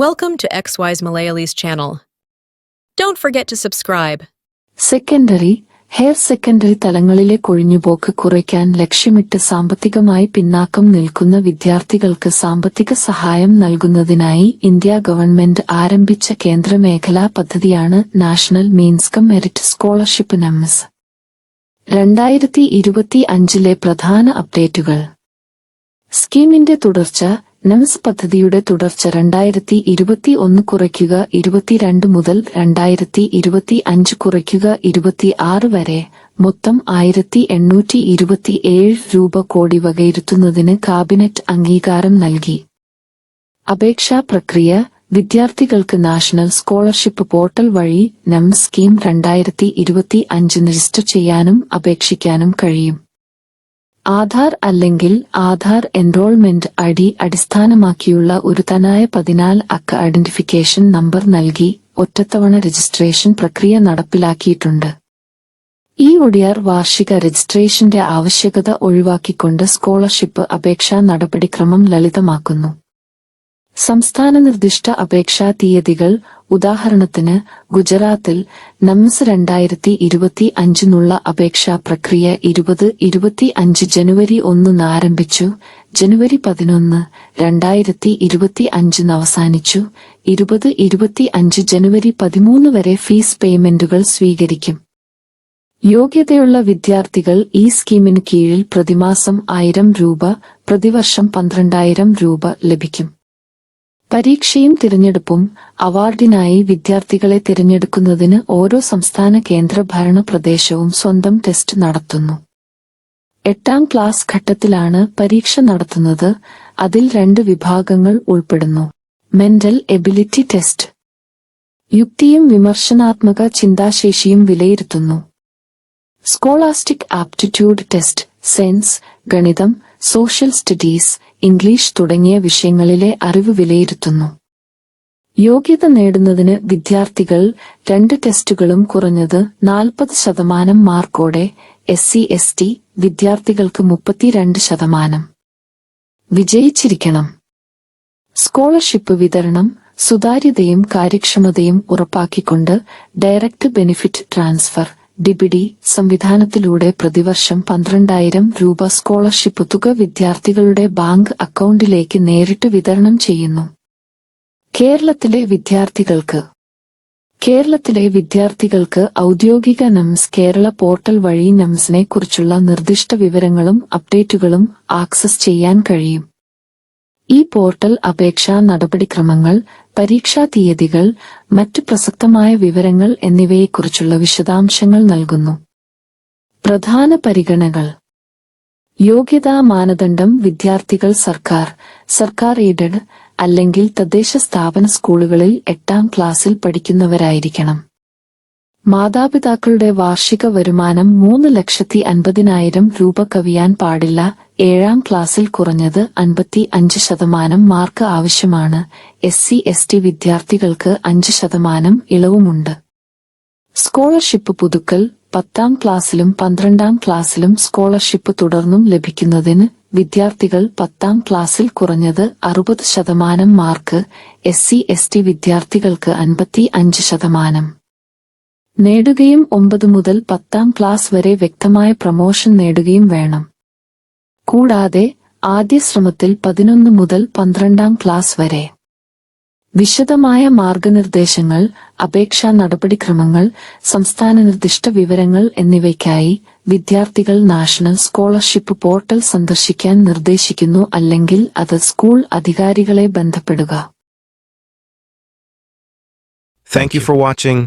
Welcome to XY's Malayali's channel. Don't forget to subscribe. Secondary higher secondary തലങ്ങളിലെ കൊഴിഞ്ഞുപോക്ക് കുറയ്ക്കാൻ ലക്ഷ്യമിട്ട് സാമ്പത്തികമായി പിന്നാക്കം നിൽക്കുന്ന വിദ്യാർത്ഥികൾക്ക് സാമ്പത്തിക സഹായം നൽകുന്നതിനായി ഇന്ത്യ ഗവൺമെന്റ് ആരംഭിച്ച കേന്ദ്രമേഖലാ പദ്ധതിയാണ് നാഷണൽ മീൻസ് മെറിറ്റ് സ്കോളർഷിപ്പ് നംസ് രണ്ടായിരത്തി ഇരുപത്തി അഞ്ചിലെ പ്രധാന അപ്ഡേറ്റുകൾ സ്കീമിന്റെ തുടർച്ച നംസ് പദ്ധതിയുടെ തുടർച്ച രണ്ടായിരത്തി ഇരുപത്തി ഒന്ന് കുറയ്ക്കുക ഇരുപത്തിരണ്ട് മുതൽ രണ്ടായിരത്തി ഇരുപത്തി അഞ്ച് കുറയ്ക്കുക ഇരുപത്തി ആറ് വരെ. മൊത്തം ആയിരത്തി എണ്ണൂറ്റി ഇരുപത്തി ഏഴ് രൂപ കോടി വകയിരുത്തുന്നതിന് കാബിനറ്റ് അംഗീകാരം നൽകി. അപേക്ഷാ പ്രക്രിയ വിദ്യാർത്ഥികൾക്ക് നാഷണൽ സ്കോളർഷിപ്പ് പോർട്ടൽ വഴി നം സ്കീം രണ്ടായിരത്തി ഇരുപത്തി അഞ്ചിന് രജിസ്റ്റർ ചെയ്യാനും അപേക്ഷിക്കാനും കഴിയും. ആധാർ അല്ലെങ്കിൽ ആധാർ എൻറോൾമെന്റ് ഐ അടിസ്ഥാനമാക്കിയുള്ള ഒരു തനായ പതിനാല് അക്ക ഐഡന്റിഫിക്കേഷൻ നമ്പർ നൽകി ഒറ്റത്തവണ രജിസ്ട്രേഷൻ പ്രക്രിയ നടപ്പിലാക്കിയിട്ടുണ്ട്. ഈ ഒടിയാർ വാർഷിക രജിസ്ട്രേഷന്റെ ആവശ്യകത ഒഴിവാക്കിക്കൊണ്ട് സ്കോളർഷിപ്പ് അപേക്ഷാ നടപടിക്രമം ലളിതമാക്കുന്നു. സംസ്ഥാന നിർദ്ദിഷ്ട അപേക്ഷാ തീയതികൾ ഉദാഹരണത്തിന് ഗുജറാത്തിൽ നംസ് രണ്ടായിരത്തി ഇരുപത്തി അഞ്ചിനുള്ള അപേക്ഷാ പ്രക്രിയ ഇരുപത് ഇരുപത്തി അഞ്ച് ജനുവരി ഒന്നിന് ആരംഭിച്ചു ജനുവരി പതിനൊന്ന് രണ്ടായിരത്തി ഇരുപത്തി അഞ്ചിന് അവസാനിച്ചു ഇരുപത് ഇരുപത്തി അഞ്ച് ജനുവരി പതിമൂന്ന് വരെ ഫീസ് പേയ്മെന്റുകൾ സ്വീകരിക്കും. യോഗ്യതയുള്ള വിദ്യാർത്ഥികൾ ഈ സ്കീമിന് കീഴിൽ പ്രതിമാസം ആയിരം രൂപ പ്രതിവർഷം പന്ത്രണ്ടായിരം രൂപ ലഭിക്കും. പരീക്ഷയും തിരഞ്ഞെടുപ്പും അവാർഡിനായി വിദ്യാർത്ഥികളെ തിരഞ്ഞെടുക്കുന്നതിന് ഓരോ സംസ്ഥാന കേന്ദ്രഭരണ പ്രദേശവും സ്വന്തം ടെസ്റ്റ് നടത്തുന്നു. എട്ടാം ക്ലാസ് ഘട്ടത്തിലാണ് പരീക്ഷ നടത്തുന്നത്. അതിൽ രണ്ട് വിഭാഗങ്ങൾ ഉൾപ്പെടുന്നു. Mental ability test. യുക്തിയും വിമർശനാത്മക ചിന്താശേഷിയും വിലയിരുത്തുന്നു. സ്കോളാസ്റ്റിക് ആപ്റ്റിറ്റ്യൂഡ് ടെസ്റ്റ് സെൻസ് ഗണിതം സോഷ്യൽ സ്റ്റഡീസ് ഇംഗ്ലീഷ് തുടങ്ങിയ വിഷയങ്ങളിലെ അറിവ് വിലയിരുത്തുന്നു. യോഗ്യത നേടുന്നതിന് വിദ്യാർത്ഥികൾ രണ്ട് ടെസ്റ്റുകളും കുറഞ്ഞത് നാൽപ്പത് ശതമാനം മാർക്കോടെ എസ് സി എസ് ടി വിദ്യാർത്ഥികൾക്ക് മുപ്പത്തിരണ്ട് ശതമാനം. വിജയിച്ചിരിക്കണം. സ്കോളർഷിപ്പ് വിതരണം സുതാര്യതയും കാര്യക്ഷമതയും ഉറപ്പാക്കിക്കൊണ്ട് ഡയറക്ട് ബെനിഫിറ്റ് ട്രാൻസ്ഫർ ഡിബിഡി സംവിധാനത്തിലൂടെ പ്രതിവർഷം പന്ത്രണ്ടായിരം രൂപ സ്കോളർഷിപ്പ് തുക വിദ്യാർത്ഥികളുടെ ബാങ്ക് അക്കൗണ്ടിലേക്ക് നേരിട്ട് വിതരണം ചെയ്യുന്നു. കേരളത്തിലെ വിദ്യാർത്ഥികൾക്ക് കേരളത്തിലെ വിദ്യാർത്ഥികൾക്ക് ഔദ്യോഗിക നംസ് കേരള പോർട്ടൽ വഴി നംസിനെ കുറിച്ചുള്ള നിർദ്ദിഷ്ട വിവരങ്ങളും അപ്ഡേറ്റുകളും ആക്സസ് ചെയ്യാൻ കഴിയും. ഈ പോർട്ടൽ അപേക്ഷാ നടപടിക്രമങ്ങൾ പരീക്ഷാ തീയതികൾ മറ്റു പ്രസക്തമായ വിവരങ്ങൾ എന്നിവയെക്കുറിച്ചുള്ള വിശദാംശങ്ങൾ നൽകുന്നു. പ്രധാന പരിഗണകൾ യോഗ്യതാ മാനദണ്ഡം വിദ്യാർത്ഥികൾ സർക്കാർ സർക്കാർ എയ്ഡഡ് അല്ലെങ്കിൽ തദ്ദേശ സ്ഥാപന സ്കൂളുകളിൽ എട്ടാം ക്ലാസ്സിൽ പഠിക്കുന്നവരായിരിക്കണം. മാതാപിതാക്കളുടെ വാർഷിക വരുമാനം മൂന്ന് ലക്ഷത്തി അൻപതിനായിരം രൂപ കവിയാൻ പാടില്ല ഏഴാം ക്ലാസ്സിൽ കുറഞ്ഞത് അൻപത്തി അഞ്ച് ശതമാനം മാർക്ക് ആവശ്യമാണ്. എസ് സി എസ് ടി വിദ്യാർത്ഥികൾക്ക് അഞ്ച് ശതമാനം ഇളവുമുണ്ട്. സ്കോളർഷിപ്പ് പുതുക്കൽ പത്താം ക്ലാസ്സിലും പന്ത്രണ്ടാം ക്ലാസ്സിലും സ്കോളർഷിപ്പ് തുടർന്നും ലഭിക്കുന്നതിന് വിദ്യാർത്ഥികൾ പത്താം ക്ലാസ്സിൽ കുറഞ്ഞത് അറുപത് ശതമാനം mark S C S T വിദ്യാർത്ഥികൾക്ക് അൻപത്തി അഞ്ച് ശതമാനം. നേടുകയും ഒമ്പത് മുതൽ പത്താം ക്ലാസ് വരെ വ്യക്തമായ പ്രമോഷൻ നേടുകയും വേണം. കൂടാതെ ആദ്യ ശ്രമത്തിൽ പതിനൊന്ന് മുതൽ പന്ത്രണ്ടാം ക്ലാസ് വരെ വിശദമായ മാർഗനിർദ്ദേശങ്ങൾ അപേക്ഷാ നടപടിക്രമങ്ങൾ സംസ്ഥാന നിർദ്ദിഷ്ട വിവരങ്ങൾ എന്നിവയ്ക്കായി വിദ്യാർത്ഥികൾ നാഷണൽ സ്കോളർഷിപ്പ് പോർട്ടൽ സന്ദർശിക്കാൻ നിർദ്ദേശിക്കുന്നു അല്ലെങ്കിൽ അത് സ്കൂൾ അധികാരികളെ ബന്ധപ്പെടുക Thank you for watching.